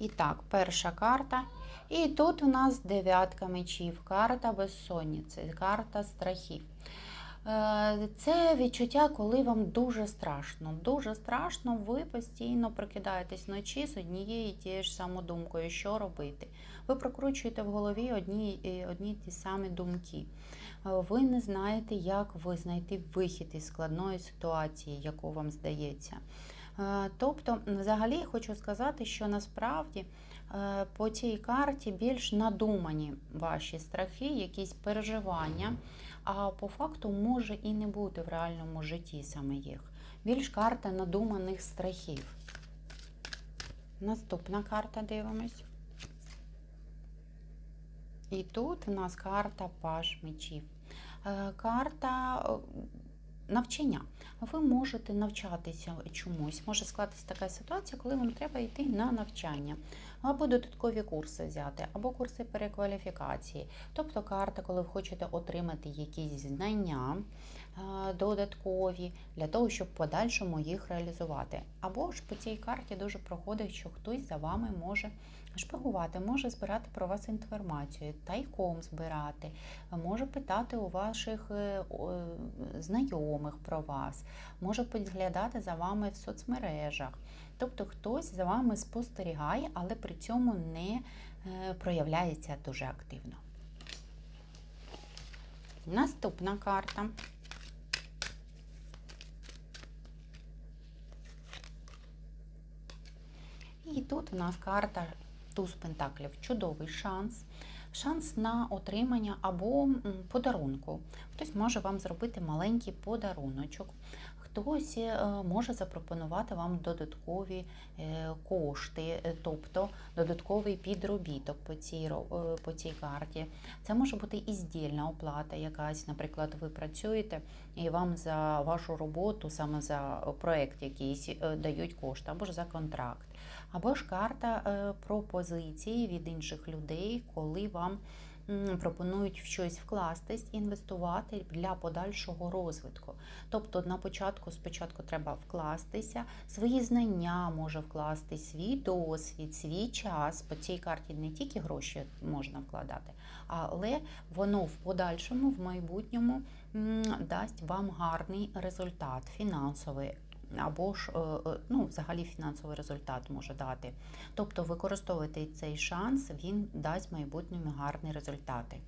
І так, перша карта. І тут у нас дев'ятка мечів, карта безсонниці, карта страхів. Е, Це відчуття, коли вам дуже страшно. Дуже страшно, ви постійно прокидаєтесь вночі з однією і тією ж самою думкою, що робити. Ви прокручуєте в голові одні, одні ті самі думки. Е, Ви не знаєте, як ви знайти вихід із складної ситуації, яку вам здається. Е, Тобто, взагалі, хочу сказати, що насправді е, по цій карті більш надумані ваші страхи, якісь переживання, а по факту може і не бути в реальному житті саме їх. Більш карта надуманих страхів. Наступна карта дивимось. І тут у нас карта Паш мечів. Е, Карта навчання. Ви можете навчатися чомусь. Може склатися така ситуація, коли вам треба йти на навчання, або додаткові курси взяти, або курси перекваліфікації. Тобто карта, коли ви хочете отримати якісь знання е, додаткові для того, щоб в подальшому їх реалізувати. Або ж по цій карті дуже проходить, що хтось за вами може шпигувати, може збирати про вас інформацію, тайком збирати, може питати у ваших е, е, знайомих про вас, може підглядати за вами в соцмережах. Тобто хтось за вами спостерігає, але при цьому не е, проявляється дуже активно. Наступна карта. І тут у нас карта Туз Пентаклів. Чудовий шанс. Шанс на отримання або подарунку. Хтось може вам зробити маленький подаруночок, хтось е, може запропонувати вам додаткові е, кошти, е, тобто додатковий підробіток по цій, по цій карті. Це може бути і здільна оплата якась, наприклад, ви працюєте і вам за вашу роботу, саме за проект якийсь дають кошти, або ж за контракт. Або ж карта пропозиції від інших людей, коли вам м, пропонують в щось вкластись, інвестувати для подальшого розвитку. Тобто на початку спочатку треба вкластися, свої знання може вкласти, свій досвід, свій час. По цій карті не тільки гроші можна вкладати, але воно в подальшому, в майбутньому дасть вам гарний результат фінансовий. Або ж е, е, ну, взагалі фінансовий результат може дати. Тобто використовуйте цей шанс, він дасть майбутньому гарні результати.